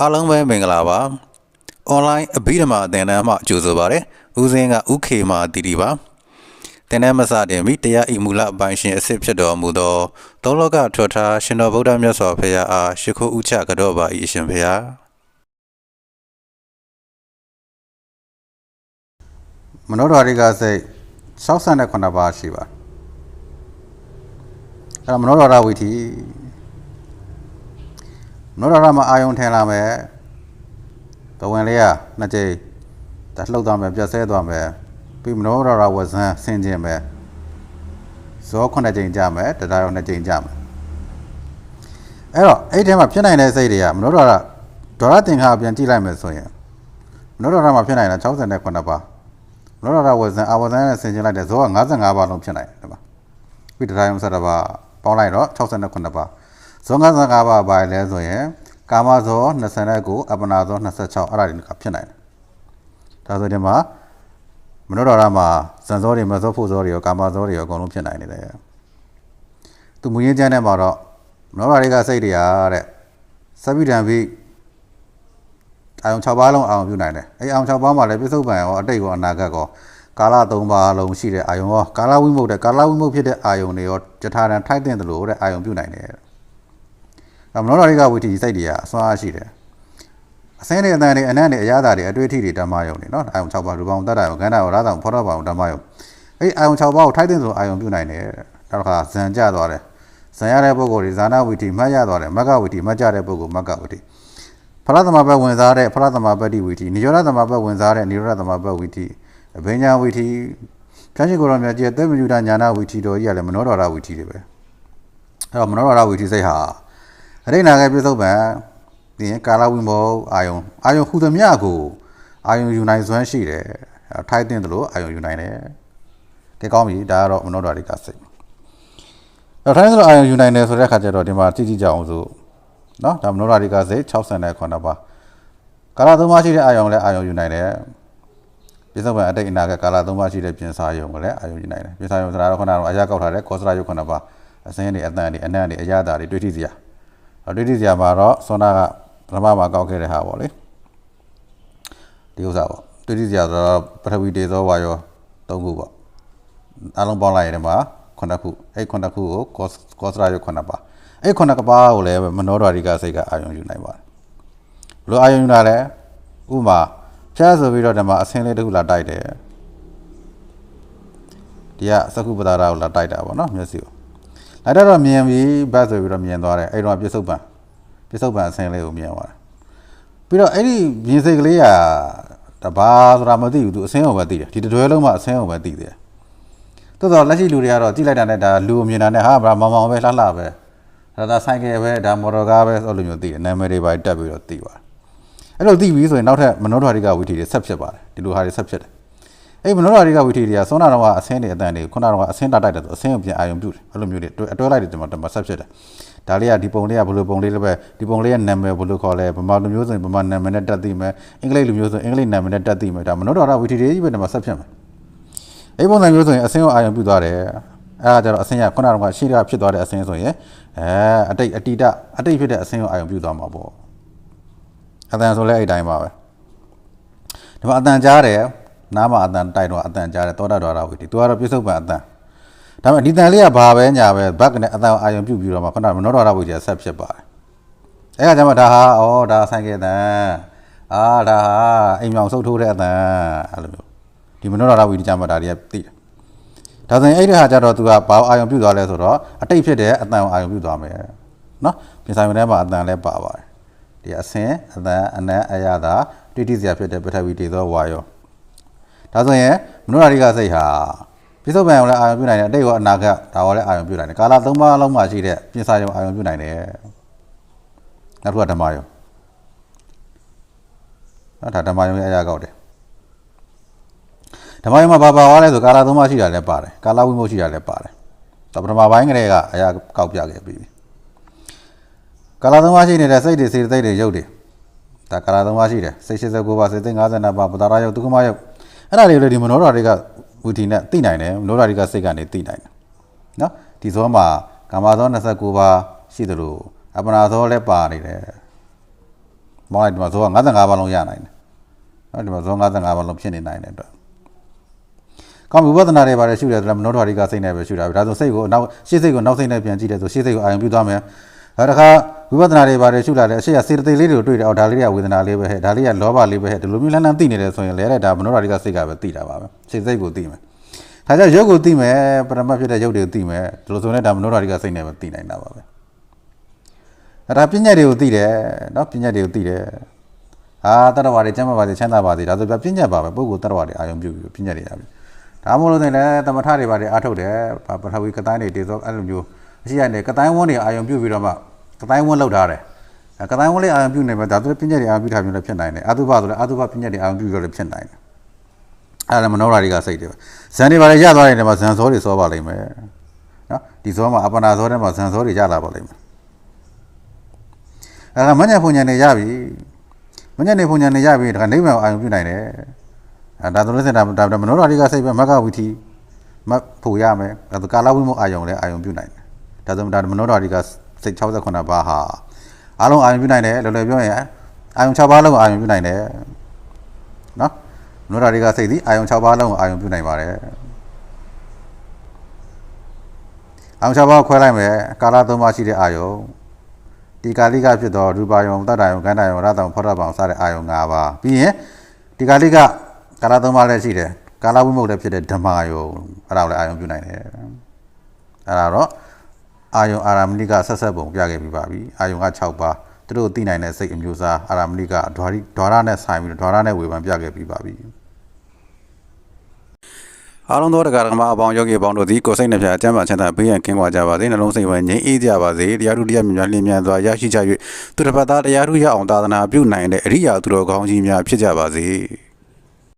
အားလုံးပဲမင်္ဂလာပါ။ online အဘိဓမ္မာသင်တန်းမှကြိုဆိုပါရစေ။ဦးစင်းကဥခေမာတီတီပါ။သင်တန်းမစတင်မီတရားဤမူလအပိုင်းရှင်အစစ်ဖြစ်တော်မူသောသုံးလောကထွတ်ထားရှင်တော်ဗုဒ္ဓမြတ်စွာဘုရားအားရှိခိုးဥချကြောပါ၏အရှင်ဘုရားမနောဓာရိကစိတ်68ပါးရှိပါအဲ့တော့မနောဓာရဝိသီမ နောဓာရမှာအာယုံထင်လာမယ်ဘဝင်လေးကနှစ်ကြိမ်ဒါလှုပ်သွားမယ်ပြတ်ဆဲသွားမယ်ပြီးမနောဓာရဝဇန်ဆင်ခြင်းပဲဇောခုနှစ်ကြိမ်ကြမယ်တရားရောနှစ်ကြိမ်ကြမယ်အဲ့တော့အဲ့ဒီထဲမှာဖြစ်နိုင်တဲ့စိတ်တွေကမနောဓာရဒေါရသင်္ခါပြန်ကြည့်လိုက်မယ်ဆိုရင်မနောဓာရမှာဖြစ်နိုင်တာ69ပါးမနောဓာရဝဇန်အာဝဇန်နဲ့ဆင်ခြင်းလိုက်တဲ့ဇောက55ပါးလုံးဖြစ်နိုင်တယ်ဒီမှာပြီးတရားရောဆက်တာပါပေါင်းလိုက်တော့69ပါး ဇော55ပါးပါလဲဆိုရင်ကာမဇော29အပနာဇော26အဲ့ဒါတွေကဖြစ်နိုင်တယ်ဒါဆိုဒီမှာမနောဓာရမှာဇန်ဇောတွေမဇောဖို့ဇောတွေရောကာမဇောတွေရောအကုန်လုံးဖြစ်နိုင်နေတယ်သူမူရင်းကျမ်းထဲမှာတော့မနောဓာတွေကစိတ်တွေဟာတဲ့သဗ္ဗိတံဘိအာယုံ6ပါးလုံးအာယုံပြုနိုင်တယ်အဲအာယုံ6ပါးမှာလည်းပြစ္ဆုတ်ပံရောအတိတ်ရောအနာဂတ်ရောကာလ3ပါးလုံးရှိတဲ့အာယုံရောကာလဝိမုတ်တဲ့ကာလဝိမုတ်ဖြစ်တဲ့အာယုံတွေရောကြထာရန်ထိုက်တဲ့လို့တဲ့အာယုံပြုနိုင်တယ်အဲ မနောဓာရိကဝိတ္တိစိတ်တွေကအစွမ်းအားရှိတယ်အစင်းတွေအတန်တွေအနံ့တွေအရသာတွေအတွေ့အထိတွေဓမ္မယုံတွေနော်အာယုံ6ပါးရူပအောင်တတ်တာရောကန္တာရောရာသာရောဖောထောပါအောင်ဓမ္မယုံအဲအာယုံ6ပါးကိုထိုက်တဲ့ဆိုအာယုံပြုနိုင်တယ်နောက်တစ်ခါဇန်ကြသွားတယ်ဇန်ရတဲ့ပုဂ္ဂိုလ်တွေဇာနာဝိတ္တိမှတ်ရသွားတယ်မဂ္ဂဝိတ္တိမှတ်ကြတဲ့ပုဂ္ဂိုလ်မဂ္ဂဝိတ္တိဖရသမဘတ်ဝင်စားတဲ့ဖရသမဘတ်တိဝိတ္တိနိရောဓသမဘတ်ဝင်စားတဲ့နိရောဓသမဘတ်ဝိတ္တိအဘိညာဝိတ္တိကျမ်းရှိကိုယ်တော်မြတ်ကြီးသက်မညုဒညာနာဝိတ္တိတော်ကြီးကလည်းမနောဒရဝိတ္တိတွေပဲအဲ့တော့မနောဒရဝိတ္တိစိတ်ဟာ အရိနာကပြစ္ဆုတ်ပံဒီရင်ကာလဝိမောအာယုံအာယုံဟူသမျှကိုအာယုံယူနိုင်စွမ်းရှိတယ်ထိုက်တဲ့လို့အာယုံယူနိုင်တယ်ကဲကောင်းပြီဒါကတော့မနောဒရိကစိတ်တော့ထိုင်းဆိုအာယုံယူနိုင်တယ်ဆိုတဲ့အခါကျတော့ဒီမှာကြည့်ကြည့်ကြအောင်ဆိုနော်ဒါမနောဒရိကစိတ်69ပါကာလသုံးပါးရှိတဲ့အာယုံလည်းအာယုံယူနိုင်တယ်ပြစ္ဆုတ်ပံအတိတ်အနာကကာလသုံးပါးရှိတဲ့ပြင်စာယုံကိုလည်းအာယုံယူနိုင်တယ်ပြင်စာယုံဆိုတာတော့ခုနကတော့အရာကောက်ထားတဲ့ကောစရာယုတ်ခုနပါအစင်းတွေအတန်တွေအနံ့တွေအရသာတွေတွေ့ထိစရာ တွေ့ထိစရာမှာတော့စောနာကပထမမှာကောက်ခဲ့တဲ့ဟာပေါ့လေဒီဥစ္စာပေါ့တွေ့ထိစရာဆိုတော့ပထဝီတေဇောဝါယော၃ခုပေါ့အလုံးပေါင်းလိုက်ရင်ဒီမှာခုနှစ်ခုအဲ့ခုနှစ်ခုကိုကောစရာယုတ်ခုနှစ်ပါအဲ့ခုနှစ်ကပါးကိုလည်းမနောဒွာရိကစိတ်ကအာယုံယူနိုင်ပါတယ်ဘလို့အာယုံယူတာလဲဥမာဖျားဆိုပြီးတော့ဒီမှာအစင်းလေးတစ်ခုလာတိုက်တယ်ဒီကသကုပ္ပဒါရကိုလာတိုက်တာပေါ့နော်မျက်စိကို လိုက်တော့မြင်ပြီးဘတ်ဆိုပြီးတော့မြင်သွားတယ်အဲ့တော့ပြစ္ဆုတ်ပံပြစ္ဆုတ်ပံအစင်းလေးကိုမြင်သွားတယ်ပြီးတော့အဲ့ဒီမြင်စိတ်ကလေးကတဘာဆိုတာမသိဘူးသူအစင်းကိုပဲသိတယ်ဒီတတွဲလုံးမှအစင်းကိုပဲသိတယ်တော်တော်လက်ရှိလူတွေကတော့ကြည့်လိုက်တာနဲ့ဒါလူကိုမြင်တာနဲ့ဟာဗာမောင်မောင်ပဲလှလှပဲဒါသာဆိုင်ကယ်ပဲဒါမော်တော်ကားပဲဆိုလိုမျိုးသိတယ်နာမည်တွေပါတက်ပြီးတော့သိပါတယ်အဲ့လိုသိပြီဆိုရင်နောက်ထပ်မနောဓာရိကဝိထီတွေဆက်ဖြစ်ပါတယ်ဒီလိုဟာတွေဆက်ဖြစ်တယ် အဲ့မနောဓာရိကဝိထီတွေကစောနာတော်ကအဆင်းတွေအတန်တွေခုနကတော့အဆင်းတာတိုက်တယ်ဆိုအဆင်းကိုပြန်အာယုံပြုတယ်အဲ့လိုမျိုးတွေအတွဲလိုက်တယ်ဒီမှာတမဆက်ဖြစ်တယ်ဒါလေးကဒီပုံလေးကဘယ်လိုပုံလေးလဲပဲဒီပုံလေးရဲ့နာမည်ဘယ်လိုခေါ်လဲဗမာလူမျိုးဆိုရင်ဗမာနာမည်နဲ့တက်သိမယ်အင်္ဂလိပ်လူမျိုးဆိုရင်အင်္ဂလိပ်နာမည်နဲ့တက်သိမယ်ဒါမနောဓာရဝိထီတွေကြီးပဲဒီမှာဆက်ဖြစ်မယ်အဲ့ပုံစံမျိုးဆိုရင်အဆင်းကိုအာယုံပြုသွားတယ်အဲ့ဒါကြတော့အဆင်းရခုနကတော့ရှေ့ကဖြစ်သွားတဲ့အဆင်းဆိုရင်အဲအတိတ်အတိတအတိတ်ဖြစ်တဲ့အဆင်းကိုအာယုံပြုသွားမှာပေါ့အတန်ဆိုလဲအဲ့တိုင်းပါပဲဒီမှာအတန်ကြားတယ် နားမှာအတန်တိုက်တော့အတန်ကြားတယ်သောတာတော်ရာဝိတီသူကတော့ပြစ္ဆုတ်ပံအတန်ဒါပေမဲ့ဒီတန်လေးကဘာပဲညာပဲဘက်နဲ့အတန်အာယုံပြုတ်ပြီးတော့မှခုနမနောတော်ရာဝိတီကဆက်ဖြစ်ပါတယ်အဲ့ကကြမှာဒါဟာဩဒါဆိုင်ခဲ့တဲ့အာဒါဟာအိမ်မြောင်ဆုပ်ထိုးတဲ့အတန်အဲ့လိုမျိုးဒီမနောတော်ရာဝိတီကြမှာဒါတွေကသိတယ်ဒါဆိုရင်အဲ့ဒီဟာကြတော့သူကဘာအာယုံပြုတ်သွားလဲဆိုတော့အတိတ်ဖြစ်တဲ့အတန်အာယုံပြုတ်သွားမယ်နော်ပြင်ဆိုင်မထဲမှာအတန်လည်းပါပါတယ်ဒီအဆင်းအတန်အနံ့အရသာတိတိစရာဖြစ်တဲ့ပထဝီတေသောဝါယော ဒါဆိုရင်မနောရိကစိတ်ဟာပြစ္ဆုတ်ပံကိုလည်းအာရုံပြုနိုင်တယ်အတိတ်ရောအနာဂတ်ဒါရောလည်းအာရုံပြုနိုင်တယ်ကာလသုံးပါးလုံးမှာရှိတဲ့ပြင်စာယုံအာရုံပြုနိုင်တယ်နောက်တစ်ခုကဓမ္မယုံနော်ဒါဓမ္မယုံရဲ့အရာကောက်တယ်ဓမ္မယုံမှာဘာပါသွားလဲဆိုကာလသုံးပါးရှိတာလည်းပါတယ်ကာလဝိမုတ်ရှိတာလည်းပါတယ်ဒါပထမပိုင်းကလေးကအရာကောက်ပြခဲ့ပြီးပြီကာလသုံးပါးရှိနေတဲ့စိတ်တွေစေတသိက်တွေရုပ်တွေဒါကာလသုံးပါးရှိတယ်စိတ်89ပါးစိတ်သိ52ပါးပတာရယုတ်ဒုက္ခမယုတ် အဲ့ဒါတွေလည်းဒီမနောဓာတွေကဝီတီနဲ့သိနိုင်တယ်မနောဓာတွေကစိတ်ကနေသိနိုင်တယ်နော်ဒီဇောမှာကာမဇော29ပါးရှိသလိုအပနာဇောလည်းပါနေတယ်မောင်းလိုက်ဒီမှာဇောက55ပါလုံးရနိုင်တယ်နော်ဒီမှာဇော55ပါလုံးဖြစ်နေနိုင်တဲ့အတွက်ကောင်းဝိပဿနာတွေပါတယ်ရှုတယ်ဆိုတော့မနောဒွါရိကစိတ်နဲ့ပဲရှုတာပဲဒါဆိုစိတ်ကိုနောက်ရှေ့စိတ်ကိုနောက်စိတ်နဲ့ပြန်ကြည့်တယ်ဆိုရှေ့စိတ်ကိုအာရုံပြုသွားမယ် အဲဒါခါဝိပဿနာတွေပါတယ်ရှုလာတယ်အရှိရစေတသိက်လေးတွေကိုတွေ့တယ်အော်ဒါလေးတွေကဝေဒနာလေးပဲဟဲ့ဒါလေးကလောဘလေးပဲဟဲ့ဒီလိုမျိုးလမ်းလမ်းသိနေတယ်ဆိုရင်လည်းတဲ့ဒါမနောဒွါရိကစိတ်ကပဲသိတာပါပဲစိတ်စိတ်ကိုသိမယ်ဒါကြောင့်ရုပ်ကိုသိမယ်ပရမတ်ဖြစ်တဲ့ရုပ်တွေကိုသိမယ်ဒီလိုဆိုရင်ဒါမနောဒွါရိကစိတ်နဲ့ပဲသိနိုင်တာပါပဲအဲ့ဒါပညာတွေကိုသိတယ်နော်ပညာတွေကိုသိတယ်ဟာတတ္တဝါတွေကျမ်းမာပါစေချမ်းသာပါစေဒါဆိုပြပညာပါပဲပုဂ္ဂိုလ်တတ္တဝါတွေအာယုံပြုပြီးပညာတွေရပြီဒါမှမဟုတ်လို့လည်းသမထတွေပါတွေအားထုတ်တယ်ပထဝီကတိုင်းတွေတေသောအဲ့လိုမျိုးအ ရှိရတယ်ကတိုင်းဝန်းတွေအာယုံပြုပြီးတော့မှကတိုင်းဝန်းလောက်ထားတယ်ကတိုင်းဝန်းလေးအာယုံပြုနေမှာဒါဆိုပညာတွေအာယုံပြုထားမျိုးလည်းဖြစ်နိုင်တယ်အတုပဆိုလည်းအတုပပညာတွေအာယုံပြုလို့လည်းဖြစ်နိုင်တယ်အဲ့ဒါမနောရာတွေကစိတ်တွေပဲဇန်တွေပါလေရသွားတယ်ဒီမှာဇန်စောတွေစောပါလိမ့်မယ်နော်ဒီစောမှာအပနာစောထဲမှာဇန်စောတွေရလာပါလိမ့်မယ်အဲ့ဒါမညံဖုန်ညံနေရပြီမညံနေဖုန်ညံနေရပြီဒါကနိဗ္ဗာန်အာယုံပြုနိုင်တယ်အဲဒါဆိုလို့စင်ဒါဒါမနောရာတွေကစိတ်ပဲမကဝီထီမဖို့ရမယ်ဒါဆိုကာလဝိမုအာယုံလည်းအာယုံပြုနိုင်တယ် ဒါဆိုဒါမနောရာတွေကစိတ်68ပါးဟာအားလုံးအာယုံပြုနိုင်တယ်လောလောပြောရင်အာယုံ6ပါးလုံးအာယုံပြုနိုင်တယ်နော်မနောရာတွေကစိတ်သည်အာယုံ6ပါးလုံးကိုအာယုံပြုနိုင်ပါတယ်အာယုံ6ပါးခွဲလိုက်မယ်ကာလ3ပါးရှိတဲ့အာယုံဒီကာလိကဖြစ်တော့ရူပါယုံတတ္တယုံကန္တယုံရတ္တယုံဖောရတ္တယုံစတဲ့အာယုံ၅ပါးပြီးရင်ဒီကာလိကကာလ3ပါးလည်းရှိတယ်ကာလဝိမုတ်လည်းဖြစ်တဲ့ဓမ္မယုံအဲ့ဒါကိုလည်းအာယုံပြုနိုင်တယ်အဲ့ဒါတော့ အာယုံအာရမဏိကဆက်ဆက်ပုံပြခဲ့ပြီးပါပြီအာယုံက6ပါးသူတို့သိနိုင်တဲ့စိတ်အမျိုးအစားအာရမဏိကဓွာရီဓွာရနဲ့ဆိုင်ပြီးဓွာရနဲ့ဝေဖန်ပြခဲ့ပြီးပါပြီအားလုံးသောတရားဓမ္မအပေါင်းယောဂီအပေါင်းတို့သည်ကိုယ်စိတ်နှပြအကျမ်းပါချမ်းသာဘေးရန်ကင်းကွာကြပါစေနှလုံးစိတ်ဝဲငြိမ်းအေးကြပါစေတရားထုတရားမြတ်များလင်းမြန်စွာရရှိကြ၍သူတစ်ပတ်သားတရားထုရအောင်သာသနာပြုနိုင်တဲ့အရိယာသူတော်ကောင်းကြီးများဖြစ်ကြပါစေ